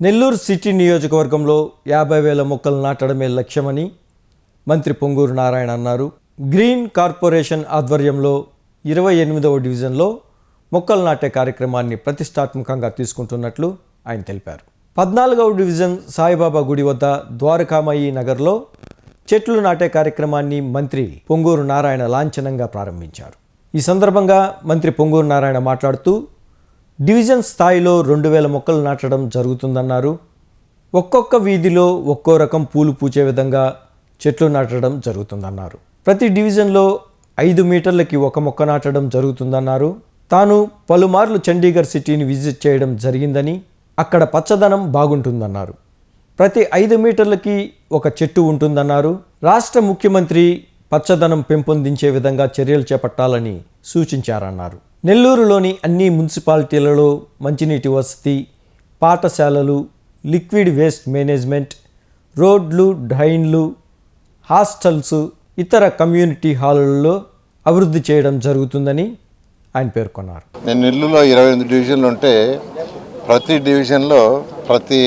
Nellore city నియోజకవర్గంలో యాభై వేల మొక్కలు నాటడమే లక్ష్యమని మంత్రి పొంగూరు నారాయణ అన్నారు. గ్రీన్ కార్పొరేషన్ ఆధ్వర్యంలో ఇరవై ఎనిమిదవ డివిజన్లో మొక్కలు నాటే కార్యక్రమాన్ని ప్రతిష్టాత్మకంగా తీసుకుంటున్నట్లు ఆయన తెలిపారు. పద్నాలుగవ డివిజన్ సాయిబాబా గుడి వద్ద ద్వారకామయి నగర్లో చెట్లు నాటే కార్యక్రమాన్ని మంత్రి పొంగూరు నారాయణ లాంఛనంగా ప్రారంభించారు. ఈ సందర్భంగా మంత్రి పొంగూరు నారాయణ మాట్లాడుతూ డివిజన్ స్థాయిలో రెండు వేల మొక్కలు నాటడం జరుగుతుందన్నారు. ఒక్కొక్క వీధిలో ఒక్కో రకం పూలు పూచే విధంగా చెట్లు నాటడం జరుగుతుందన్నారు. ప్రతి డివిజన్లో ఐదు మీటర్లకి ఒక మొక్క నాటడం జరుగుతుందన్నారు. తాను పలుమార్లు చండీగఢ్ సిటీని విజిట్ చేయడం జరిగిందని అక్కడ పచ్చదనం బాగుంటుందన్నారు. ప్రతి ఐదు మీటర్లకి ఒక చెట్టు ఉంటుందన్నారు. రాష్ట్ర ముఖ్యమంత్రి పచ్చదనం పెంపొందించే విధంగా చర్యలు చేపట్టాలని సూచించారన్నారు. నెల్లూరులోని అన్ని మున్సిపాలిటీలలో మంచినీటి వసతి పాఠశాలలు లిక్విడ్ వేస్ట్ మేనేజ్మెంట్ రోడ్లు డ్రైన్లు హాస్టల్స్ ఇతర కమ్యూనిటీ హాలులలో అభివృద్ధి చేయడం జరుగుతుందని ఆయన పేర్కొన్నారు. నేను నెల్లూరులో ఇరవై ఎనిమిది డివిజన్లు ఉంటే ప్రతి డివిజన్లో ప్రతి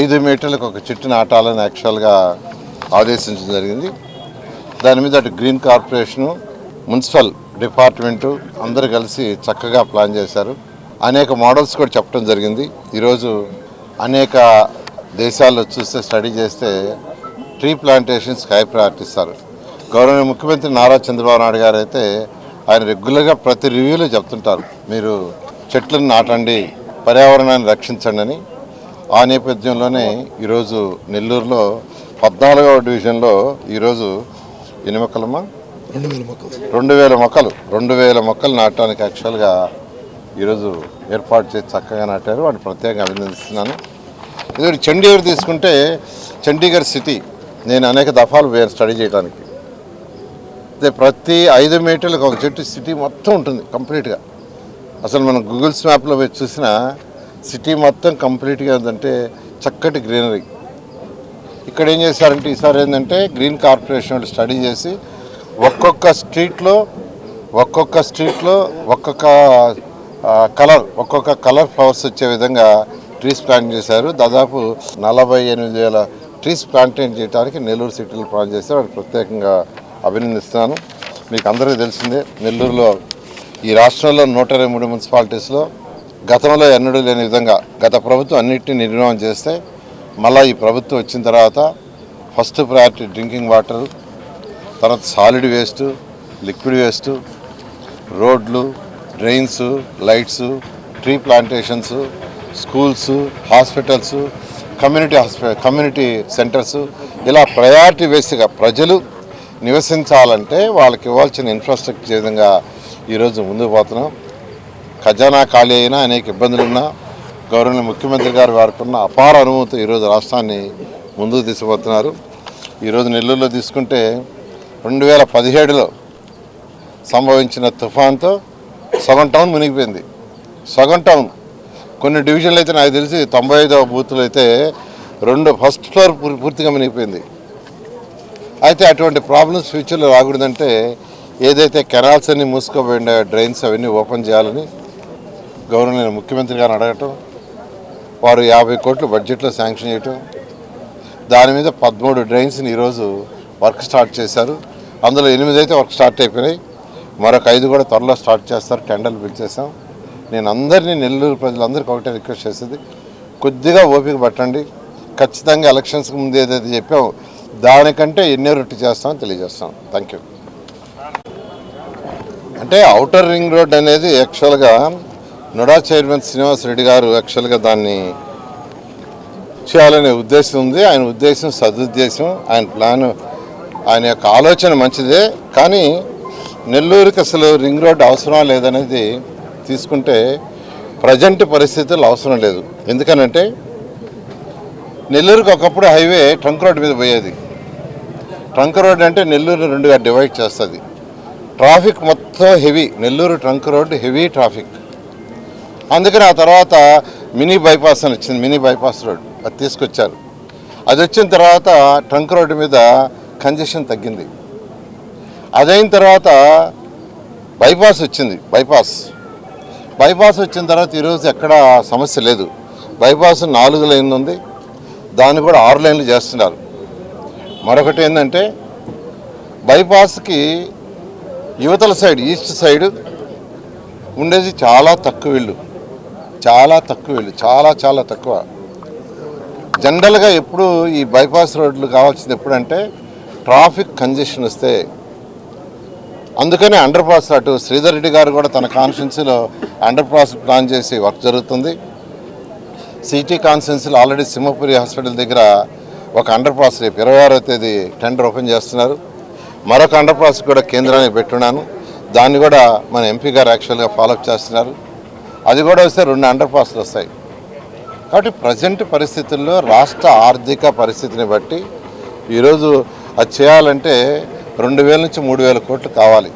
ఐదు మీటర్లకు ఒక చెట్టు నాటాలని యాక్చువల్గా ఆదేశించడం జరిగింది. దాని మీద అటు గ్రీన్ కార్పొరేషను మున్సిపల్ డిపార్ట్మెంటు అందరూ కలిసి చక్కగా ప్లాన్ చేశారు. అనేక మోడల్స్ కూడా చెప్పడం జరిగింది. ఈరోజు అనేక దేశాల్లో చూస్తే స్టడీ చేస్తే ట్రీ ప్లాంటేషన్స్ హై ప్రయారిటీ ఇస్తారు. గౌరవ ముఖ్యమంత్రి నారా చంద్రబాబు నాయుడు గారు అయితే ఆయన రెగ్యులర్గా ప్రతి రివ్యూలో చెప్తుంటారు. మీరు చెట్లను నాటండి పర్యావరణాన్ని రక్షించండి అని. ఆ నేపథ్యంలోనే ఈరోజు నెల్లూరులో పద్నాలుగవ డివిజన్లో ఈరోజు ఎనిమకలమ్మ రెండు వేల మొక్కలు. రెండు వేల మొక్కలు నాటడానికి యాక్చువల్గా ఈరోజు ఏర్పాటు చేసి చక్కగా నాటారు. వాటిని ప్రత్యేకంగా అభినందిస్తున్నాను. ఇది చండీగఢ్ తీసుకుంటే చండీగఢ్ సిటీ. నేను అనేక దఫాలు వేరు స్టడీ చేయడానికి. అయితే ప్రతి ఐదు మీటర్లకు ఒక చెట్టు సిటీ మొత్తం ఉంటుంది కంప్లీట్గా. అసలు మనం గూగుల్స్ మ్యాప్లో పోయి చూసినా సిటీ మొత్తం కంప్లీట్గా ఏంటంటే చక్కటి గ్రీనరీ. ఇక్కడ ఏం చేశారంటే ఈసారి ఏంటంటే గ్రీన్ కార్పొరేషన్ వాళ్ళు స్టడీ చేసి ఒక్కొక్క స్ట్రీట్లో ఒక్కొక్క స్ట్రీట్లో ఒక్కొక్క కలర్ ఒక్కొక్క కలర్ ఫ్లవర్స్ వచ్చే విధంగా ట్రీస్ ప్లాంట్ చేశారు. దాదాపు నలభై ఎనిమిది వేల ట్రీస్ ప్లాంటేషన్ చేయడానికి నెల్లూరు సిటీలో ప్లాన్ చేశారు. వాటిని ప్రత్యేకంగా అభినందిస్తున్నాను. మీకు అందరికీ తెలిసిందే నెల్లూరులో ఈ రాష్ట్రంలో నూట ఇరవై మూడు మున్సిపాలిటీస్లో గతంలో ఎన్నడూ లేని విధంగా గత ప్రభుత్వం అన్నింటినీ నిర్మాణం చేస్తే మళ్ళీ ఈ ప్రభుత్వం వచ్చిన తర్వాత ఫస్ట్ ప్రయారిటీ డ్రింకింగ్ వాటర్ తర్వాత సాలిడ్ వేస్ట్ లిక్విడ్ వేస్ట్ రోడ్లు drains lights tree plantations schools hospitals community హాస్పి community centres ఇలా ప్రయారిటీ బేస్గా ప్రజలు నివసించాలంటే వాళ్ళకి ఇవ్వాల్సిన ఇన్ఫ్రాస్ట్రక్చర్ విధంగా ఈరోజు ముందుకు పోతున్నాం. ఖజానా ఖాళీ అయినా అనేక ఇబ్బందులు గౌరవనీయ ముఖ్యమంత్రి గారు వారికి ఉన్న అపార అనుభవంతో ఈరోజు రాష్ట్రాన్ని ముందుకు తీసుకుపోతున్నారు. ఈరోజు నెల్లూరులో తీసుకుంటే రెండు వేల పదిహేడులో సంభవించిన తుఫాన్తో సగం టౌన్ మునిగిపోయింది. సగం టౌన్. కొన్ని డివిజన్లు అయితే నాకు తెలిసి తొంభై ఐదవ బూతులు అయితే రెండు ఫస్ట్ ఫ్లోర్ పూర్- పూర్తిగా మునిగిపోయింది. అయితే అటువంటి ప్రాబ్లమ్స్ ఫ్యూచర్లో రాకూడదంటే ఏదైతే కెనాల్స్ అన్ని మూసుకోబోయిన డ్రైన్స్ అవన్నీ ఓపెన్ చేయాలని గవర్నర్ ముఖ్యమంత్రి గారిని అడగటం వారు యాభై కోట్లు బడ్జెట్లో శాంక్షన్ చేయటం దాని మీద పదమూడు డ్రైన్స్ని ఈరోజు వర్క్ స్టార్ట్ చేశారు. అందులో ఎనిమిది అయితే వర్క్ స్టార్ట్ అయిపోయినాయి. మరొక ఐదు కూడా త్వరలో స్టార్ట్ చేస్తారు. టెండర్లు పిలిచేసాం నేను అందరినీ నెల్లూరు ప్రజలందరికీ ఒకటే రిక్వెస్ట్ చేసేది. కొద్దిగా ఓపిక పట్టండి. ఖచ్చితంగా ఎలక్షన్స్కి ముందు ఏదైతే చెప్పామో దానికంటే ఎన్నో రొట్టి చేస్తామని తెలియజేస్తాం. థ్యాంక్ యూ అంటే అవుటర్ రింగ్ రోడ్ అనేది యాక్చువల్గా నుడా చైర్మన్ శ్రీనివాస్ రెడ్డి గారు యాక్చువల్గా దాన్ని చేయాలనే ఉద్దేశం ఉంది. ఆయన ఉద్దేశం సదుద్దేశం ఆయన ప్లాన్ ఆయన యొక్క ఆలోచన మంచిదే కానీ నెల్లూరుకి అసలు రింగ్ రోడ్ అవసరం లేదనేది తీసుకుంటే ప్రజెంట్ పరిస్థితుల్లో అవసరం లేదు. ఎందుకనంటే నెల్లూరుకి ఒకప్పుడు హైవే ట్రంక్ రోడ్ మీద పోయేది. ట్రంక్ రోడ్ అంటే నెల్లూరు రెండుగా డివైడ్ చేస్తుంది. ట్రాఫిక్ మొత్తం heavy Nellore trunk road heavy traffic. అందుకని ఆ తర్వాత మినీ బైపాస్ అని వచ్చింది మినీ బైపాస్ రోడ్ అది తీసుకొచ్చారు. అది వచ్చిన తర్వాత ట్రంక్ రోడ్డు మీద కంజెషన్ తగ్గింది. అదైన తర్వాత బైపాస్ వచ్చింది బైపాస్. బైపాస్ వచ్చిన తర్వాత ఈరోజు ఎక్కడ సమస్య లేదు. బైపాస్ నాలుగు లైన్లు ఉంది. దాన్ని కూడా ఆరు లైన్లు చేస్తున్నారు. మరొకటి ఏంటంటే బైపాస్కి యువతల సైడ్ ఈస్ట్ సైడ్ ఉండేది చాలా తక్కువ ఇళ్ళు. చాలా తక్కువ ఇళ్ళు చాలా చాలా తక్కువ. జనరల్గా ఎప్పుడు ఈ బైపాస్ రోడ్లు కావాల్సింది ఎప్పుడంటే ట్రాఫిక్ కంజెషన్ వస్తే అందుకని అండర్ పాస్ అటు శ్రీధర్ రెడ్డి గారు కూడా తన కాన్స్టిట్యున్సీలో అండర్ పాస్ ప్లాన్ చేసి వర్క్ జరుగుతుంది. సిటీ కాన్స్టిట్యున్సీలో ఆల్రెడీ సింహపురి హాస్పిటల్ దగ్గర ఒక అండర్ పాస్ రేపు ఇరవై ఆరో తేదీ టెండర్ ఓపెన్ చేస్తున్నారు. మరొక అండర్ పాస్ కూడా కేంద్రానికి పెట్టున్నాను. దాన్ని కూడా మన ఎంపీ గారు యాక్చువల్గా ఫాలోఅప్ చేస్తున్నారు. అది కూడా వస్తే రెండు అండర్ పాస్లు వస్తాయి. కాబట్టి ప్రజెంట్ పరిస్థితుల్లో రాష్ట్ర ఆర్థిక పరిస్థితిని బట్టి ఈరోజు అది చేయాలంటే రెండు వేల నుంచి మూడు వేల కోట్లు కావాలి.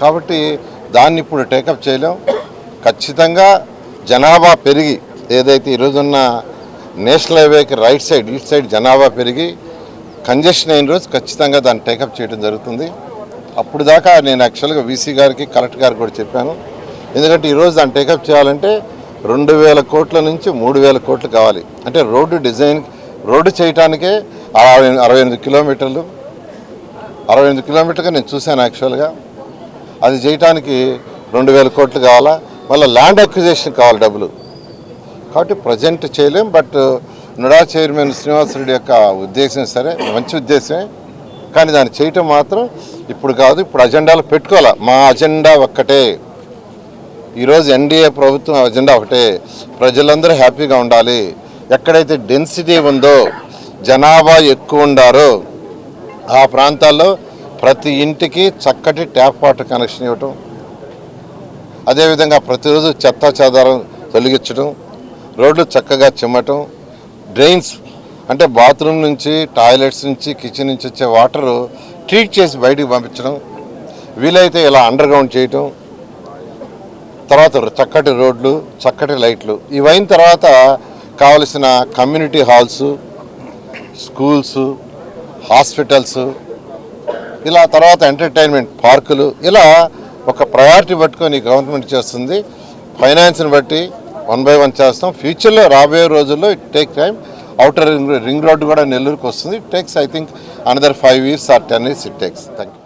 కాబట్టి దాన్ని ఇప్పుడు టేకప్ చేయలేం. ఖచ్చితంగా జనాభా పెరిగి ఏదైతే ఈరోజున్న నేషనల్ హైవేకి రైట్ సైడ్ ఈస్ట్ సైడ్ జనాభా పెరిగి కంజెషన్ అయిన రోజు ఖచ్చితంగా దాన్ని టేకప్ చేయడం జరుగుతుంది. అప్పుడు దాకా నేను యాక్చువల్గా వీసీ గారికి కలెక్టర్ గారికి కూడా చెప్పాను. ఎందుకంటే ఈరోజు దాన్ని టేకప్ చేయాలంటే రెండు వేల కోట్ల నుంచి మూడు వేల కోట్లు కావాలి. అంటే రోడ్డు డిజైన్ రోడ్డు చేయటానికే అరవై అరవై ఎనిమిది కిలోమీటర్లు. అరవై ఎనిమిది కిలోమీటర్గా నేను చూశాను యాక్చువల్గా. అది చేయటానికి రెండు వేల కోట్లు కావాలా? మళ్ళీ ల్యాండ్ అక్విజేషన్ కావాలి డబ్బులు. కాబట్టి ప్రజెంట్ చేయలేం బట్ నుడా చైర్మన్ శ్రీనివాసరెడ్డి యొక్క ఉద్దేశం సరే మంచి ఉద్దేశమే. కానీ దాన్ని చేయటం మాత్రం ఇప్పుడు కాదు ఇప్పుడు అజెండాలో పెట్టుకోవాలి? మా అజెండా ఒక్కటే. ఈరోజు ఎన్డీఏ ప్రభుత్వం అజెండా ఒకటే. ప్రజలందరూ హ్యాపీగా ఉండాలి. ఎక్కడైతే డెన్సిటీ ఉందో జనాభా ఎక్కువ ఉండారో. ఆ ప్రాంతాల్లో ప్రతి ఇంటికి చక్కటి ట్యాప్ వాటర్ కనెక్షన్ ఇవ్వటం అదేవిధంగా ప్రతిరోజు చెత్త చెదారం తొలగించడం రోడ్లు చక్కగా చిమ్మటం డ్రైన్స్ అంటే బాత్రూమ్ నుంచి టాయిలెట్స్ నుంచి కిచెన్ నుంచి వచ్చే వాటరు ట్రీట్ చేసి బయటికి పంపించడం వీలైతే ఇలా అండర్ గ్రౌండ్ చేయటం తర్వాత చక్కటి రోడ్లు చక్కటి లైట్లు. ఇవైన తర్వాత కావలసిన కమ్యూనిటీ హాల్స్ స్కూల్స్ హాస్పిటల్స్ ఇలా తర్వాత ఎంటర్టైన్మెంట్ పార్కులు ఇలా ఒక ప్రయారిటీ పట్టుకొని గవర్నమెంట్ చేస్తుంది. ఫైనాన్స్ని బట్టి వన్ బై వన్ చేస్తాం. ఫ్యూచర్లో రాబోయే రోజుల్లో it take time outer ring ring road కూడా నెల్లూరుకు వస్తుంది. It takes I think another five years or ten years it takes thank you